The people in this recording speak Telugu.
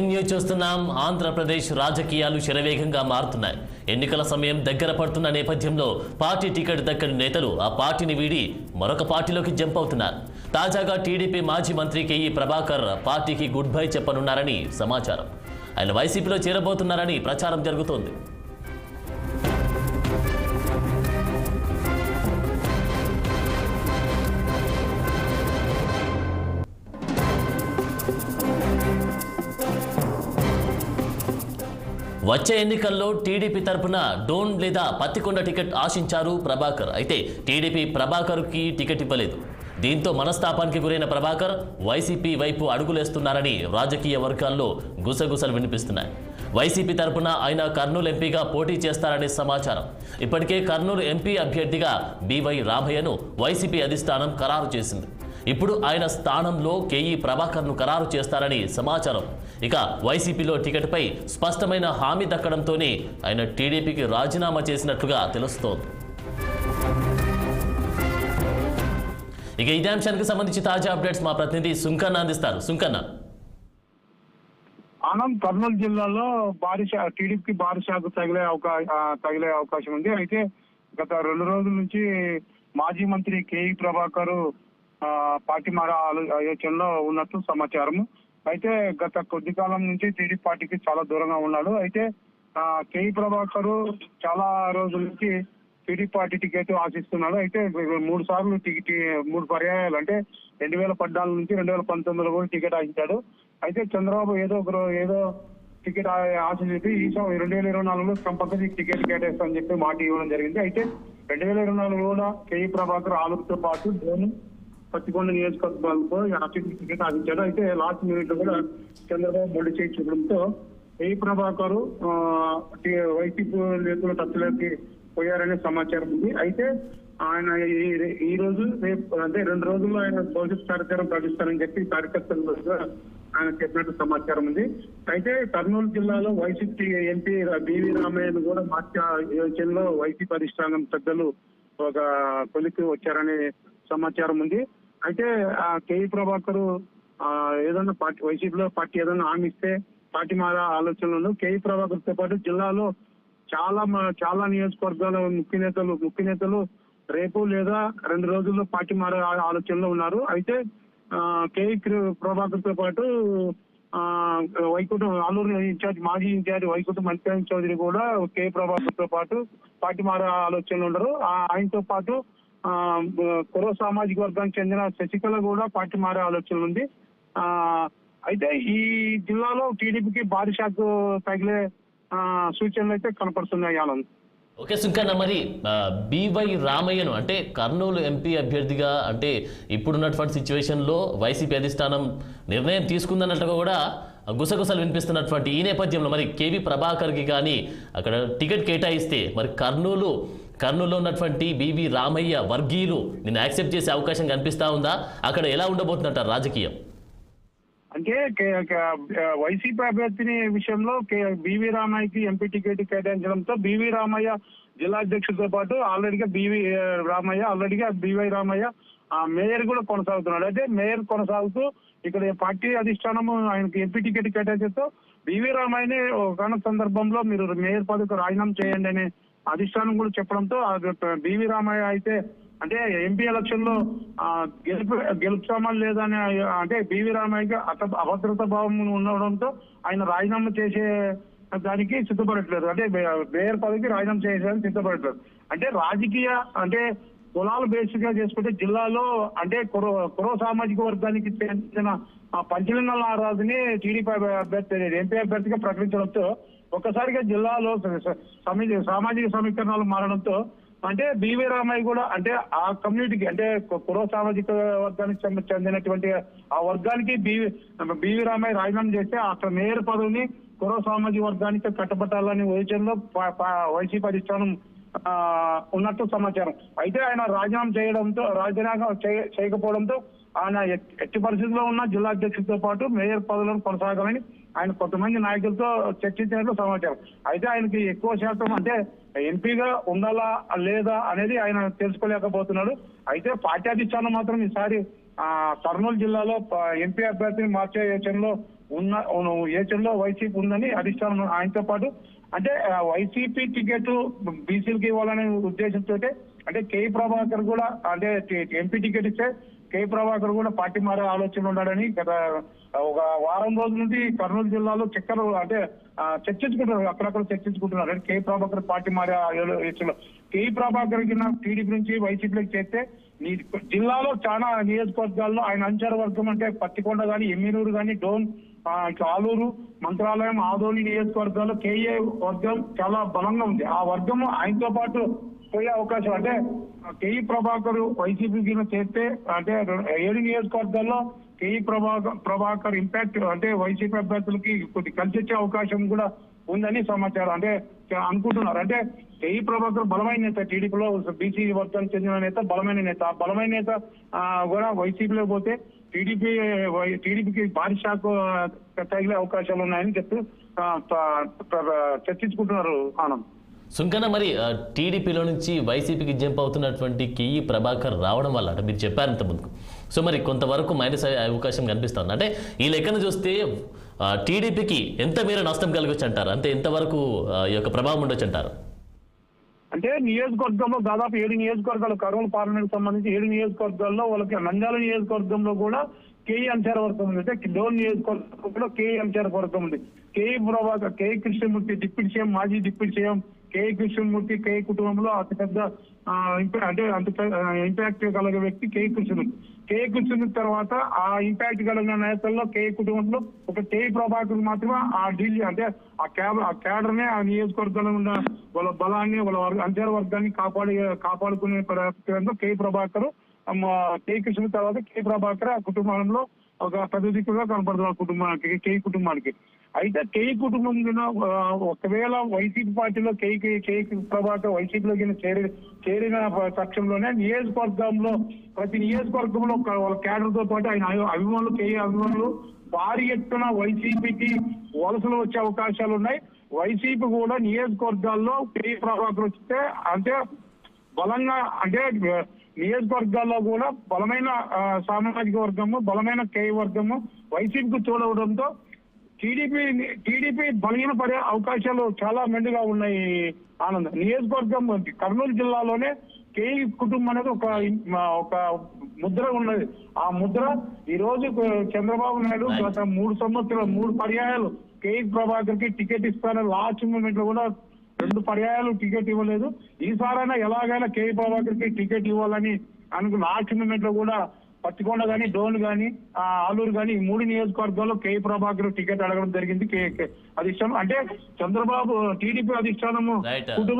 న్యూస్ చూస్తున్నాం. ఆంధ్రప్రదేశ్ రాజకీయాలు శరవేగంగా మారుతున్నాయి. ఎన్నికల సమయం దగ్గర పడుతున్న నేపథ్యంలో పార్టీ టికెట్ దక్కని నేతలు ఆ పార్టీని వీడి మరొక పార్టీలోకి జంప్ అవుతున్నారు. తాజాగా టీడీపీ మాజీ మంత్రి కేఈ ప్రభాకర్ పార్టీకి గుడ్ బై చెప్పనున్నారని సమాచారం. ఆయన వైసీపీలో చేరబోతున్నారని ప్రచారం జరుగుతోంది. వచ్చే ఎన్నికల్లో టీడీపీ తరపున డోన్ లేదా పత్తికొండ టికెట్ ఆశించారు ప్రభాకర్. అయితే టీడీపీ ప్రభాకర్కి టికెట్ ఇవ్వలేదు. దీంతో మనస్తాపానికి గురైన ప్రభాకర్ వైసీపీ వైపు అడుగులేస్తున్నారని రాజకీయ వర్గాల్లో గుసగుసలు వినిపిస్తున్నాయి. వైసీపీ తరపున ఆయన కర్నూలు ఎంపీగా పోటీ చేస్తారనే సమాచారం. ఇప్పటికే కర్నూలు ఎంపీ అభ్యర్థిగా బివై రామయ్యను వైసీపీ అధిష్టానం ఖరారు చేసింది. ఇప్పుడు ఆయన స్థానంలో కేఈ ప్రభాకర్ను ఖరారు చేస్తారని సమాచారం. ఇక వైసీపీలో టికెట్పై స్పష్టమైన హామీ దక్కడంతోనే ఆయన టీడీపీకి రాజీనామా చేసినట్లుగా తెలుస్తోంది. ఇక ఇదే అంశానికి సంబంధించి తాజా అప్డేట్స్ మా ప్రతినిధి సుంకన్న అందిస్తారు. సుంకన్న. ఆనంద్ కర్నూలు జిల్లాలో భారీ టీడీపీకి భారీ షాక్ తగిలే అవకాశం తగిలే అవకాశం ఉంది. అయితే గత రెండు రోజుల నుంచి మాజీ మంత్రి కేఈ ప్రభాకర్ పార్టీ మార ఆలోచనలో ఉన్నట్టు సమాచారం అయితే గత కొద్ది కాలం నుంచి టీడీపీ పార్టీకి చాలా దూరంగా ఉన్నాడు. అయితే ఆ, కేఈ ప్రభాకర్ చాలా రోజుల నుంచి టీడీపీ పార్టీ టికెట్ ఆశిస్తున్నాడు. అయితే మూడు సార్లు టికెట్ మూడు పర్యాయాలు అంటే రెండు వేల పద్నాలుగు నుంచి రెండు వేల పంతొమ్మిదిలో కూడా టికెట్ ఆశించాడు. అయితే చంద్రబాబు ఏదో ఒక ఏదో టికెట్ ఆశించి ఆశ చెప్పి ఈ రెండు వేల ఇరవై నాలుగులో కంపల్సరీ టికెట్ కేటాయిస్తామని చెప్పి మాట ఇవ్వడం జరిగింది. అయితే రెండు వేల ఇరవై నాలుగులో కూడా కేఈ ప్రభాకర్ ఆలుతో పాటు ధోని పత్తికొండ నియోజకవర్గాలకు అత్యంత టికెట్ అయితే లాస్ట్ మినిట్లో కూడా చంద్రబాబు మొండి చేయి చూపడంతో ఏ ప్రభాకర్ వైసీపీ నేతలు టచ్లోకి పోయారనే సమాచారం ఉంది. అయితే ఆయన ఈ- ఈ రోజు రేపు అంటే రెండు రోజుల్లో ఆయన భవిష్యత్ కార్యక్రమం ప్రకటిస్తారని చెప్పి కార్యకర్తలు ఆయన చెప్పినట్టు సమాచారం ఉంది. అయితే కర్నూలు జిల్లాలో వైసీపీ ఎంపీ బివి రామయ్యను కూడా మార్చ యోచనలో వైసీపీ అధిష్టానం పెద్దలు ఒక కొలికి వచ్చారనే సమాచారం ఉంది. అయితే ఆ కేవీ ప్రభాకర్ ఆ, ఏదైనా పార్టీ వైసీపీలో పార్టీ ఏదైనా హామీ ఇస్తే పార్టీ మారా ఆలోచనలు కేవీ ప్రభాకర్తో పాటు జిల్లాలో చాలా మ- చాలా నియోజకవర్గాల ముఖ్య నేతలు ముఖ్య నేతలు రేపు లేదా రెండు రోజుల్లో పార్టీ మారే ఆలోచనలో ఉన్నారు. అయితే ఆ, కేఈ ప్రభాకర్తో పాటు ఆ, వైకుంఠం ఆలూరు ఇన్ఛార్జ్ మాజీ ఇన్ఛార్జ్ వైకుంఠం మల్లికార్జున చౌదరి కూడా కే. ప్రభాకర్తో పాటు పార్టీ మారే ఆలోచనలు ఉండరు. ఆ, ఆయనతో పాటు కురవ సామాజిక వర్గానికి చెందిన శశికళ కూడా పార్టీ మారే ఆలోచనలు ఉంది. ఆ అయితే ఈ జిల్లాలో టీడీపీకి భారీ షాక్ తగిలే సూచనలు అయితే కనపడుతున్నాయి ఆనంద్ ఓకే సుంకన్న మరి బివై బీవై రామయ్యను అంటే కర్నూలు ఎంపీ అభ్యర్థిగా అంటే ఇప్పుడున్నటువంటి సిచ్యువేషన్లో వైసీపీ అధిష్టానం నిర్ణయం తీసుకుందన్నట్టుగా కూడా గుసగుసలు వినిపిస్తున్నటువంటి ఈ నేపథ్యంలో మరి కేవీ ప్రభాకర్కి కానీ అక్కడ టికెట్ కేటాయిస్తే మరి కర్నూలు కర్నూలులో ఉన్నటువంటి బీవీ రామయ్య వర్గీయులు నిన్ను యాక్సెప్ట్ చేసే అవకాశం కనిపిస్తా ఉందా? అక్కడ ఎలా ఉండబోతుందంటారు రాజకీయం? అంటే కే- వైసీపీ అభ్యర్థిని విషయంలో కే- బివి రామయ్యకి ఎంపీ టికెట్ కేటాయించడంతో బివి రామయ్య జిల్లా అధ్యక్షుడితో పాటు ఆల్రెడీగా బివి రామయ్య ఆల్రెడీగా బివై రామయ్య ఆ మేయర్ కూడా కొనసాగుతున్నాడు. అయితే మేయర్ కొనసాగుతూ ఇక్కడ పార్టీ అధిష్టానము ఆయనకి ఎంపీ టికెట్ కేటాయించడంతో బివి రామయ్యని ఒక సందర్భంలో మీరు మేయర్ పదవికి రాజీనామా చేయండి అనే అధిష్టానం కూడా చెప్పడంతో బివి రామయ్య అయితే అంటే ఎంపీ ఎలక్షన్లో గెలుపు గెలుపుతామా లేదా అని అంటే బివి రామయ్యకి అత అభద్రత భావం ఉండడంతో ఆయన రాజీనామా చేసే దానికి సిద్ధపడట్లేదు. అంటే మేయర్ పదవికి రాజీనామా చేసేదానికి సిద్ధపడట్లేదు. అంటే రాజకీయ అంటే కులాలు బేసిక్గా చేసుకుంటే జిల్లాలో అంటే కురో కురో సామాజిక వర్గానికి చెందిన ఆ పంచలింగాల ఆరాధని టీడీపీ అభ్యర్థి ఎంపీ అభ్యర్థిగా ప్రకటించడంతో ఒక్కసారిగా జిల్లాలో సామాజిక సమీకరణాలు మారడంతో అంటే బివి రామయ్య కూడా అంటే ఆ కమ్యూనిటీకి అంటే కు- సామాజిక వర్గానికి చెందినటువంటి ఆ వర్గానికి బివి బివి రామయ్య రాజీనామా చేస్తే అక్కడ మేయర్ పదవిని కుర సామాజిక వర్గానికి కట్టబట్టాలని యోచనలో ప- ప- వైసీపీ అధిష్టానం ఉన్నట్టు సమాచారం. అయితే ఆయన రాజీనామా చేయడంతో రాజీనామా చేయ- చేయకపోవడంతో ఆయన ఎట్టి పరిస్థితుల్లో ఉన్న జిల్లా అధ్యక్షుడితో పాటు మేయర్ పదవులను కొనసాగాలని ఆయన కొంతమంది నాయకులతో చర్చించినట్లు సమాచారం. అయితే ఆయనకి ఎక్కువ శాతం అంటే ఎంపీగా ఉండాలా లేదా అనేది ఆయన తెలుసుకోలేకపోతున్నాడు. అయితే పార్టీ అధిష్టానం మాత్రం ఈసారి ఆ కర్నూలు జిల్లాలో ప- ఎంపీ అభ్యర్థిని మార్చే యోచనలో ఉన్న యోచనలో వైసీపీ ఉందని అధిష్టానం ఆయనతో పాటు అంటే వైసీపీ టికెట్ బీసీలకి ఇవ్వాలనే ఉద్దేశంతో అంటే కే. ప్రభాకర్ కూడా అంటే ఎంపీ టికెట్ ఇస్తే కే ప్రభాకర్ కూడా పార్టీ మారే ఆలోచన ఉన్నాడని గత ఒక వారం రోజుల నుండి కర్నూలు జిల్లాలో చక్కెర అంటే చర్చించుకుంటున్నారు అక్కడక్కడ చర్చించుకుంటున్నారు. అంటే కే ప్రభాకర్ పార్టీ మారే యోచనలో కే ప్రభాకర్ కింద టీడీపీ నుంచి వైసీపీలోకి చేస్తే నీ జిల్లాలో చాలా నియోజకవర్గాల్లో ఆయన అంచర వర్గం అంటే పత్తికొండ కానీ ఎమ్మినూరు కానీ డోన్ ఆలూరు మంత్రాలయం ఆదోని నియోజకవర్గాల్లో కేఏ వర్గం చాలా బలంగా ఉంది. ఆ వర్గం ఆయనతో పాటు పోయే అవకాశం. అంటే కేఈ ప్రభాకర్ వైసీపీ చేస్తే అంటే ఏడు నియోజకవర్గాల్లో కేఈ ప్రభాకర్ ప్రభాకర్ ఇంపాక్ట్ అంటే వైసీపీ అభ్యర్థులకి కొద్ది కలిసి వచ్చే అవకాశం కూడా ఉందని సమాచారం. అంటే అనుకుంటున్నారు. అంటే కేఈ ప్రభాకర్ బలమైన నేత టీడీపీలో బీసీ వర్గానికి చెందిన నేత బలమైన నేత. బలమైన నేత కూడా వైసీపీలో పోతే టీడీపీ టీడీపీకి భారీ షాక్ తగిలే అవకాశాలు ఉన్నాయని చెప్తూ చర్చించుకుంటున్నారు ఆనంద్. సుంకన మరి టీడీపీలో నుంచి వైసీపీకి జంప్ అవుతున్నటువంటి కేఈ ప్రభాకర్ రావడం వల్ల మీరు చెప్పారు ఇంత ముందుకు సో మరి కొంతవరకు మైనస్ అయ్యే అవకాశం కనిపిస్తుంది. అంటే ఈ లెక్కను చూస్తే టీడీపీకి ఎంత మేర నష్టం కలగొచ్చు అంటారు అంటే ఎంతవరకు ఈ యొక్క ప్రభావం ఉండొచ్చు అంటారు అంటే నియోజకవర్గంలో దాదాపు ఏడు నియోజకవర్గాలు కర్నూలు పార్లమెంట్ సంబంధించి ఏడు నియోజకవర్గాల్లో వాళ్ళకి నంద్యాల నియోజకవర్గంలో కూడా కేఈ అంచార వర్గం ఉంది. అంటే డోన్ నియోజకవర్గంలో కేఈ అంచార వర్గం ఉంది. KE Prabhakar KE Krishnamurthy deputy CM మాజీ deputy CM K Krishnamurthy K కుటుంబంలో అతిపెద్ద అంటే అంత ఇంపాక్ట్ కలిగే వ్యక్తి కే కృష్ణమూర్తి కే కృష్ణమూర్తి తర్వాత ఆ ఇంపాక్ట్ కలిగిన నేతల్లో కే కుటుంబంలో ఒక కే ప్రభాకర్ మాత్రమే ఆ ఢిల్లీ అంటే ఆ క్యాబ్ ఆ క్యాడర్ నే ఆ నియోజకవర్గంలో ఉన్న వాళ్ళ బలాన్ని వాళ్ళ వర్గ అంచర వర్గాన్ని కాపాడి కాపాడుకునే ప్రయత్నంలో కే ప్రభాకర్ కే కృష్ణ తర్వాత కే ప్రభాకర్ ఆ కుటుంబంలో ఒక పెద్ద దిక్కుగా ఆ కుటుంబానికి కే కుటుంబానికి. అయితే కేఈ కుటుంబం ఒకవేళ వైసీపీ పార్టీలో కేఈ కేఈ ప్రభాకర్ వైసీపీలో చేరి చేరిన పక్షంలోనే నియోజకవర్గంలో ప్రతి నియోజకవర్గంలో వాళ్ళ క్యాడర్తో పాటు ఆయన అభిమానులు కేఈ అభిమానులు భారీ ఎత్తున వైసీపీకి వలసలు వచ్చే అవకాశాలు ఉన్నాయి. వైసీపీ కూడా నియోజకవర్గాల్లో కేఈ ప్రభాకర్ వస్తే అంటే బలంగా అంటే నియోజకవర్గాల్లో కూడా బలమైన సామాజిక వర్గము బలమైన కే వర్గము వైసీపీకి తోడవడంతో టీడీపీ టీడీపీ బలహీన పడే అవకాశాలు చాలా మెండుగా ఉన్నాయి ఆనంద్. నియోజకవర్గం కర్నూలు జిల్లాలోనే కేఈ కుటుంబం అనేది ఒక ఒక ముద్ర ఉన్నది. ఆ ముద్ర ఈ రోజు చంద్రబాబు నాయుడు గత మూడు సంవత్సరాలు మూడు పర్యాయాలు కేఈ ప్రభాకర్కి టికెట్ ఇస్తానని లాస్ట్ మూమెంట్లో కూడా రెండు పర్యాయాలు టికెట్ ఇవ్వలేదు. ఈసారైనా ఎలాగైనా కే ప్రభాకర్కి టికెట్ ఇవ్వాలని అనుకున్న లాస్ట్ మూమెంట్లో కూడా పత్తికొండ గాని డోన్ గాని ఆలూరు గాని ఈ మూడు నియోజకవర్గాల్లో కే. ప్రభాకర్ టికెట్ అడగడం జరిగింది. అధిష్టానం అంటే చంద్రబాబు టీడీపీ అధిష్టానము. కుటుంబ